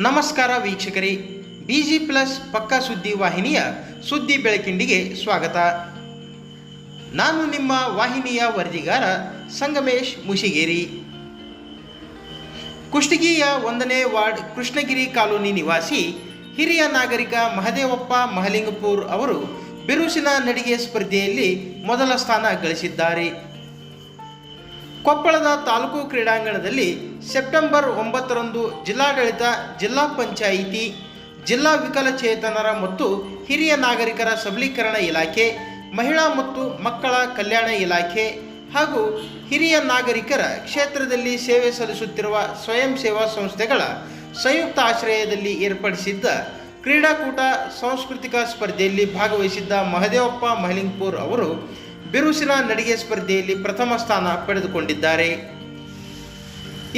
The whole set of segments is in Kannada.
ನಮಸ್ಕಾರ ವೀಕ್ಷಕರೇ. ಬಿಜಿ ಪ್ಲಸ್ ಪಕ್ಕಾ ಸುದ್ದಿ ವಾಹಿನಿಯ ಸುದ್ದಿ ಬೆಳಕಿಂಡಿಗೆ ಸ್ವಾಗತ. ನಾನು ನಿಮ್ಮ ವಾಹಿನಿಯ ವರದಿಗಾರ ಸಂಗಮೇಶ್ ಮುಷಿಗೇರಿ. ಕುಷ್ಟಗಿಯ ಒಂದನೇ ವಾರ್ಡ್ ಕೃಷ್ಣಗಿರಿ ಕಾಲೋನಿ ನಿವಾಸಿ ಹಿರಿಯ ನಾಗರಿಕ ಮಹದೇವಪ್ಪ ಮಹಲಿಂಗಪುರ್ ಅವರು ಬಿರುಸಿನ ನಡಿಗೆ ಸ್ಪರ್ಧೆಯಲ್ಲಿ ಮೊದಲ ಸ್ಥಾನ ಗಳಿಸಿದ್ದಾರೆ. ಕೊಪ್ಪಳದ ತಾಲೂಕು ಕ್ರೀಡಾಂಗಣದಲ್ಲಿ ಸೆಪ್ಟೆಂಬರ್ ಒಂಬತ್ತರಂದು ಜಿಲ್ಲಾಡಳಿತ, ಜಿಲ್ಲಾ ಪಂಚಾಯಿತಿ, ಜಿಲ್ಲಾ ವಿಕಲಚೇತನರ ಮತ್ತು ಹಿರಿಯ ನಾಗರಿಕರ ಸಬಲೀಕರಣ ಇಲಾಖೆ, ಮಹಿಳಾ ಮತ್ತು ಮಕ್ಕಳ ಕಲ್ಯಾಣ ಇಲಾಖೆ ಹಾಗೂ ಹಿರಿಯ ನಾಗರಿಕರ ಕ್ಷೇತ್ರದಲ್ಲಿ ಸೇವೆ ಸಲ್ಲಿಸುತ್ತಿರುವ ಸ್ವಯಂ ಸೇವಾ ಸಂಸ್ಥೆಗಳ ಸಂಯುಕ್ತ ಆಶ್ರಯದಲ್ಲಿ ಏರ್ಪಡಿಸಿದ್ದ ಕ್ರೀಡಾಕೂಟ ಸಾಂಸ್ಕೃತಿಕ ಸ್ಪರ್ಧೆಯಲ್ಲಿ ಭಾಗವಹಿಸಿದ್ದ ಮಹದೇವಪ್ಪ ಮಹಲಿಂಗ್ಪುರ್ ಅವರು ಬಿರುಸಿನ ನಡಿಗೆ ಸ್ಪರ್ಧೆಯಲ್ಲಿ ಪ್ರಥಮ ಸ್ಥಾನ ಪಡೆದುಕೊಂಡಿದ್ದಾರೆ.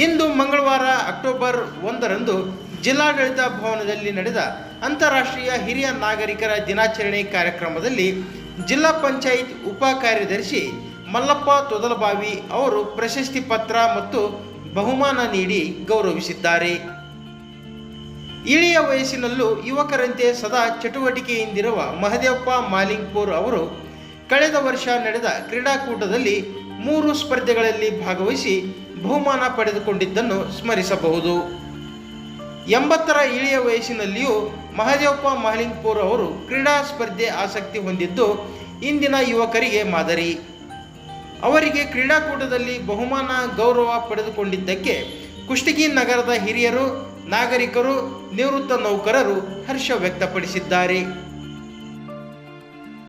ಇಂದು ಮಂಗಳವಾರ ಅಕ್ಟೋಬರ್ ಒಂದರಂದು ಜಿಲ್ಲಾಡಳಿತ ಭವನದಲ್ಲಿ ನಡೆದ ಅಂತಾರಾಷ್ಟ್ರೀಯ ಹಿರಿಯ ನಾಗರಿಕರ ದಿನಾಚರಣೆ ಕಾರ್ಯಕ್ರಮದಲ್ಲಿ ಜಿಲ್ಲಾ ಪಂಚಾಯತ್ ಉಪ ಕಾರ್ಯದರ್ಶಿ ಮಲ್ಲಪ್ಪ ತೊದಲಬಾವಿ ಅವರು ಪ್ರಶಸ್ತಿ ಪತ್ರ ಮತ್ತು ಬಹುಮಾನ ನೀಡಿ ಗೌರವಿಸಿದ್ದಾರೆ. ಇಳಿಯ ವಯಸ್ಸಿನಲ್ಲೂ ಯುವಕರಂತೆ ಸದಾ ಚಟುವಟಿಕೆಯಿಂದಿರುವ ಮಹದೇವಪ್ಪ ಮಾಲಿಂಗ್ಪುರ್ ಅವರು ಕಳೆದ ವರ್ಷ ನಡೆದ ಕ್ರೀಡಾಕೂಟದಲ್ಲಿ ಮೂರು ಸ್ಪರ್ಧೆಗಳಲ್ಲಿ ಭಾಗವಹಿಸಿ ಬಹುಮಾನ ಪಡೆದುಕೊಂಡಿದ್ದನ್ನು ಸ್ಮರಿಸಬಹುದು. ಎಂಬತ್ತರ ಇಳಿಯ ವಯಸ್ಸಿನಲ್ಲಿಯೂ ಮಹದೇವಪ್ಪ ಮಹಲಿಂಗ್ಪುರ್ ಅವರು ಕ್ರೀಡಾ ಸ್ಪರ್ಧೆ ಆಸಕ್ತಿ ಹೊಂದಿದ್ದು ಇಂದಿನ ಯುವಕರಿಗೆ ಮಾದರಿ. ಅವರಿಗೆ ಕ್ರೀಡಾಕೂಟದಲ್ಲಿ ಬಹುಮಾನ ಗೌರವ ಪಡೆದುಕೊಂಡಿದ್ದಕ್ಕೆ ಕುಷ್ಟಗಿ ನಗರದ ಹಿರಿಯರು, ನಾಗರಿಕರು, ನಿವೃತ್ತ ನೌಕರರು ಹರ್ಷ ವ್ಯಕ್ತಪಡಿಸಿದ್ದಾರೆ.